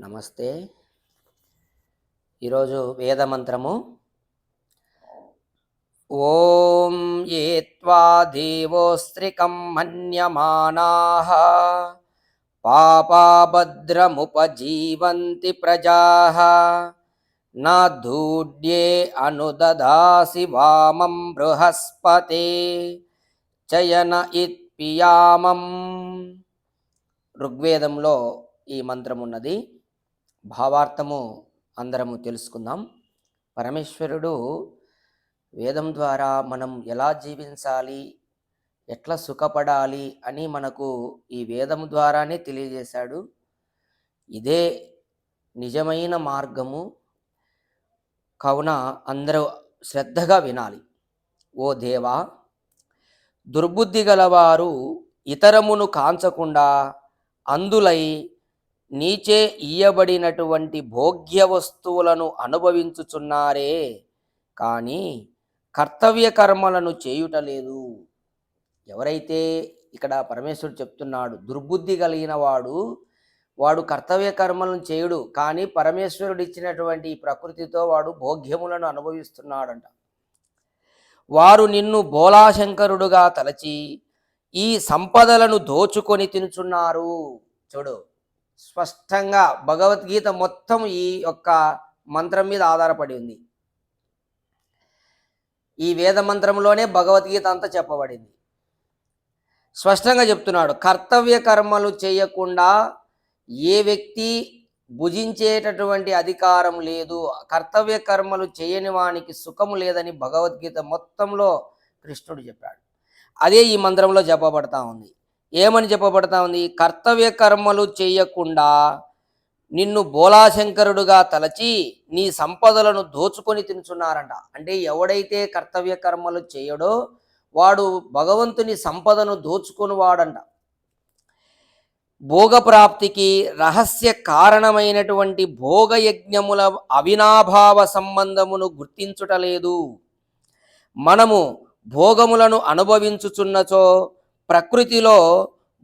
నమస్తే. ఈరోజు వేదమంత్రము. ఓం ఏ దేవోస్త్రికం మన్యమానా. పాపాభద్రముపజీవంతి ప్రజా. నా ధూడ్యే అనుదదాసి వామం బృహస్పతే. చయన ఇత్పియామం ఋగ్వేదంలో ఈ మంత్రమున్నది. భావార్థము అందరము తెలుసుకుందాం. పరమేశ్వరుడు వేదం ద్వారా మనం ఎలా జీవించాలి ఎట్లా సుఖపడాలి అని మనకు ఈ వేదం ద్వారానే తెలియజేశాడు. ఇదే నిజమైన మార్గము. కావున అందరూ శ్రద్ధగా వినాలి. ఓ దేవా దుర్బుద్ధి గలవారు ఇతరమును కాంచకుండా అందులై నీచే ఇయ్యబడినటువంటి భోగ్య వస్తువులను అనుభవించుచున్నారే కానీ కర్తవ్య కర్మలను చేయుటలేదు. ఎవరైతే ఇక్కడ పరమేశ్వరుడు చెప్తున్నాడు దుర్బుద్ధి కలిగిన వాడు వాడు కర్తవ్య కర్మలను చేయుడు కానీ పరమేశ్వరుడు ఇచ్చినటువంటి ప్రకృతితో వాడు భోగ్యములను అనుభవిస్తున్నాడంట. వారు నిన్ను బోలాశంకరుడుగా తలచి ఈ సంపదలను దోచుకొని తినుచున్నారు. చూడు స్పష్టంగా భగవద్గీత మొత్తం ఈ యొక్క మంత్రం మీద ఆధారపడి ఉంది. ఈ వేద మంత్రంలోనే భగవద్గీత అంతా చెప్పబడింది. స్పష్టంగా చెప్తున్నాడు కర్తవ్య కర్మలు చేయకుండా ఏ వ్యక్తి భుజించేటటువంటి అధికారం లేదు కర్తవ్య కర్మలు చేయని వానికి సుఖము లేదని భగవద్గీత మొత్తంలో కృష్ణుడు చెప్పాడు. అదే ఈ మంత్రంలో చెప్పబడతా ఉంది. ఏమని చెప్పబడతా ఉంది? కర్తవ్య కర్మలు చేయకుండా నిన్ను బోలాశంకరుడుగా తలచి నీ సంపదలను దోచుకొని తినుచున్నారంట. అంటే ఎవడైతే కర్తవ్య కర్మలు చేయడో వాడు భగవంతుని సంపదను దోచుకొని వాడంట భోగప్రాప్తికి రహస్య కారణమైనటువంటి భోగయజ్ఞముల అవినాభావ సంబంధమును గుర్తించుటలేదు మనము భోగములను అనుభవించుచున్నచో ప్రకృతిలో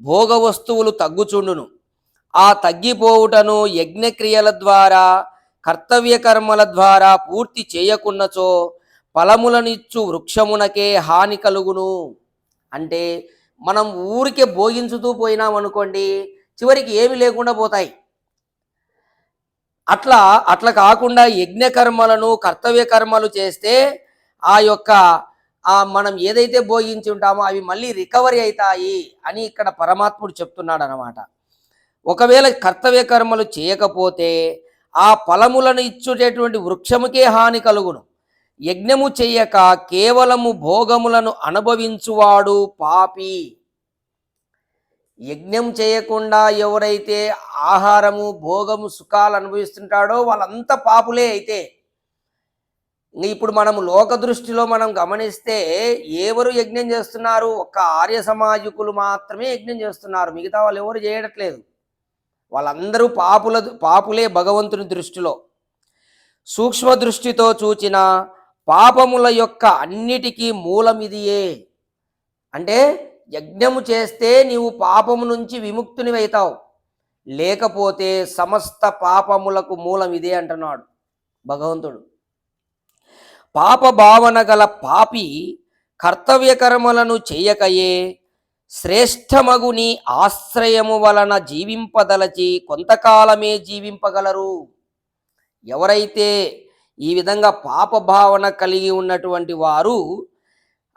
భోగ వస్తువులు తగ్గుచుండును. ఆ తగ్గిపోవుటను యజ్ఞక్రియల ద్వారా కర్తవ్యకర్మల ద్వారా పూర్తి చేయకున్నచో ఫలములనిచ్చు వృక్షమునకే హాని కలుగును. అంటే మనం ఊరికే భోగించుతూ పోయినామనుకోండి చివరికి ఏమి లేకుండా పోతాయి. అట్లా అట్లా కాకుండా యజ్ఞకర్మలను కర్తవ్య కర్మలు చేస్తే ఆ యొక్క మనం ఏదైతే భోగించి ఉంటామో అవి మళ్ళీ రికవరీ అవుతాయి అని ఇక్కడ పరమాత్ముడు చెప్తున్నాడు అనమాట ఒకవేళ కర్తవ్య కర్మలు చేయకపోతే ఆ ఫలములను ఇచ్చుటటువంటి వృక్షముకే హాని కలుగును. యజ్ఞము చేయక కేవలము భోగములను అనుభవించువాడు పాపి. యజ్ఞం చేయకుండా ఎవరైతే ఆహారము భోగము సుఖాలు అనుభవిస్తుంటాడో వాళ్ళంతా పాపులే అయితే ఇప్పుడు మనం లోక దృష్టిలో మనం గమనిస్తే ఎవరు యజ్ఞం చేస్తున్నారు? ఒక్క ఆర్య సమాజికులు మాత్రమే యజ్ఞం చేస్తున్నారు. మిగతా వాళ్ళు ఎవరు చేయట్లేదు. వాళ్ళందరూ పాపుల పాపులే భగవంతుని దృష్టిలో. సూక్ష్మ దృష్టితో చూచిన పాపముల యొక్క అన్నిటికీ మూలం ఇదియే. అంటే యజ్ఞము చేస్తే నీవు పాపము నుంచి విముక్తుని అవుతావు లేకపోతే సమస్త పాపములకు మూలం ఇదే అంటున్నాడు భగవంతుడు. పాప భావన గల పాపి కర్తవ్యకర్మలను చేయకయే శ్రేష్టమగుని ఆశ్రయము వలన జీవింపదలచి కొంతకాలమే జీవింపగలరు. ఎవరైతే ఈ విధంగా పాప భావన కలిగి ఉన్నటువంటి వారు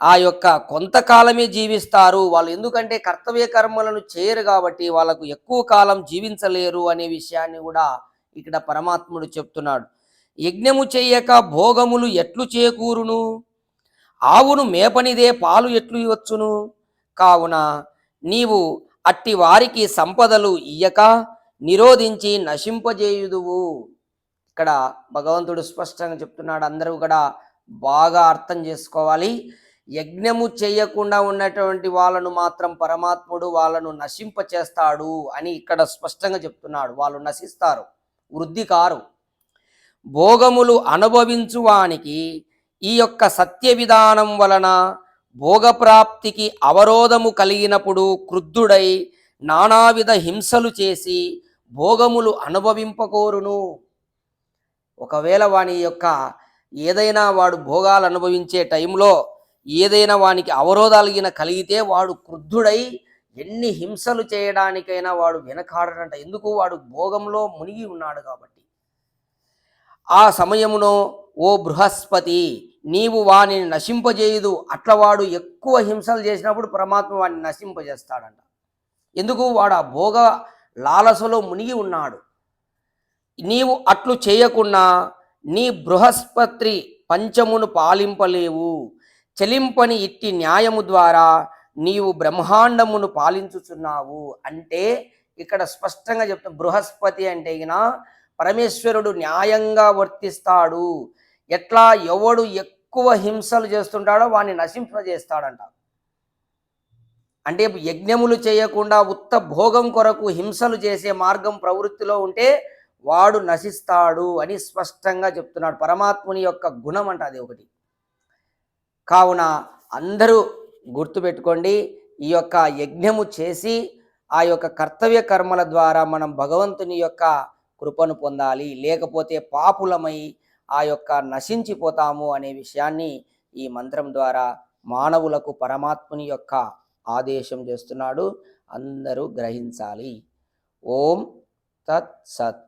ఆ యొక్క కొంతకాలమే జీవిస్తారు. వాళ్ళు ఎందుకంటే కర్తవ్య కర్మలను చేయరు కాబట్టి వాళ్ళకు ఎక్కువ కాలం జీవించలేరు అనే విషయాన్ని కూడా ఇక్కడ పరమాత్ముడు చెప్తున్నాడు. యజ్ఞము చేయక భోగములు ఎట్లు చేకూరును? ఆవును మేపనిదే పాలు ఎట్లు ఇవ్వచ్చును కావున నీవు అట్టి వారికి సంపదలు ఇయ్యక నిరోధించి నశింపజేయుదువు. ఇక్కడ భగవంతుడు స్పష్టంగా చెప్తున్నాడు అందరూ కూడా బాగా అర్థం చేసుకోవాలి. యజ్ఞము చేయకుండా ఉన్నటువంటి వాళ్ళను మాత్రం పరమాత్ముడు వాళ్ళను నశింప చేస్తాడు అని ఇక్కడ స్పష్టంగా చెప్తున్నాడు. వాళ్ళు నశిస్తారు వృద్ధి కారు. భోగములు అనుభవించువానికి ఈ యొక్క సత్య విధానం వలన భోగప్రాప్తికి అవరోధము కలిగినప్పుడు క్రుద్ధుడై నానావిధ హింసలు చేసి భోగములు అనుభవింపకోరును. ఒకవేళ వాని యొక్క ఏదైనా వాడు భోగాలు అనుభవించే టైంలో ఏదైనా వానికి అవరోధాలుగిన కలిగితే వాడు క్రుద్ధుడై ఎన్ని హింసలు చేయడానికైనా వాడు వెనకాడనంట. ఎందుకు? వాడు భోగంలో మునిగి ఉన్నాడు కాబట్టి. ఆ సమయమునో ఓ బృహస్పతి నీవు వానిని నశింపజేయదు. అట్లా వాడు ఎక్కువ హింసలు చేసినప్పుడు పరమాత్మ వాడిని నశింపజేస్తాడంట. ఎందుకు? వాడు ఆ భోగ లాలసలో మునిగి ఉన్నాడు. నీవు అట్లు చేయకుండా నీ బృహస్పతి పంచమును పాలింపలేవు. చెలింపని ఇట్టి న్యాయము ద్వారా నీవు బ్రహ్మాండమును పాలించుచున్నావు. అంటే ఇక్కడ స్పష్టంగా చెప్తా. బృహస్పతి అంటే గిన పరమేశ్వరుడు న్యాయంగా వర్తిస్తాడు. ఎట్లా? ఎవడు ఎక్కువ హింసలు చేస్తుంటాడో వాడిని నశింపజేస్తాడంట. అంటే యజ్ఞములు చేయకుండా ఉత్త భోగం కొరకు హింసలు చేసే మార్గం ప్రవృత్తిలో ఉంటే వాడు నశిస్తాడు అని స్పష్టంగా చెప్తున్నాడు. పరమాత్ముని యొక్క గుణం అంట అది ఒకటి. కావున అందరూ గుర్తుపెట్టుకోండి ఈ యొక్క యజ్ఞము చేసి ఆ యొక్క కర్తవ్య కర్మల ద్వారా మనం భగవంతుని యొక్క కృపను పొందాలి లేకపోతే పాపులమై ఆ యొక్క నశించిపోతాము అనే విషయాన్ని ఈ మంత్రం ద్వారా మానవులకు పరమాత్ముని యొక్క ఆదేశం చేస్తున్నాడు. అందరూ గ్రహించాలి. ఓం తత్ సత్.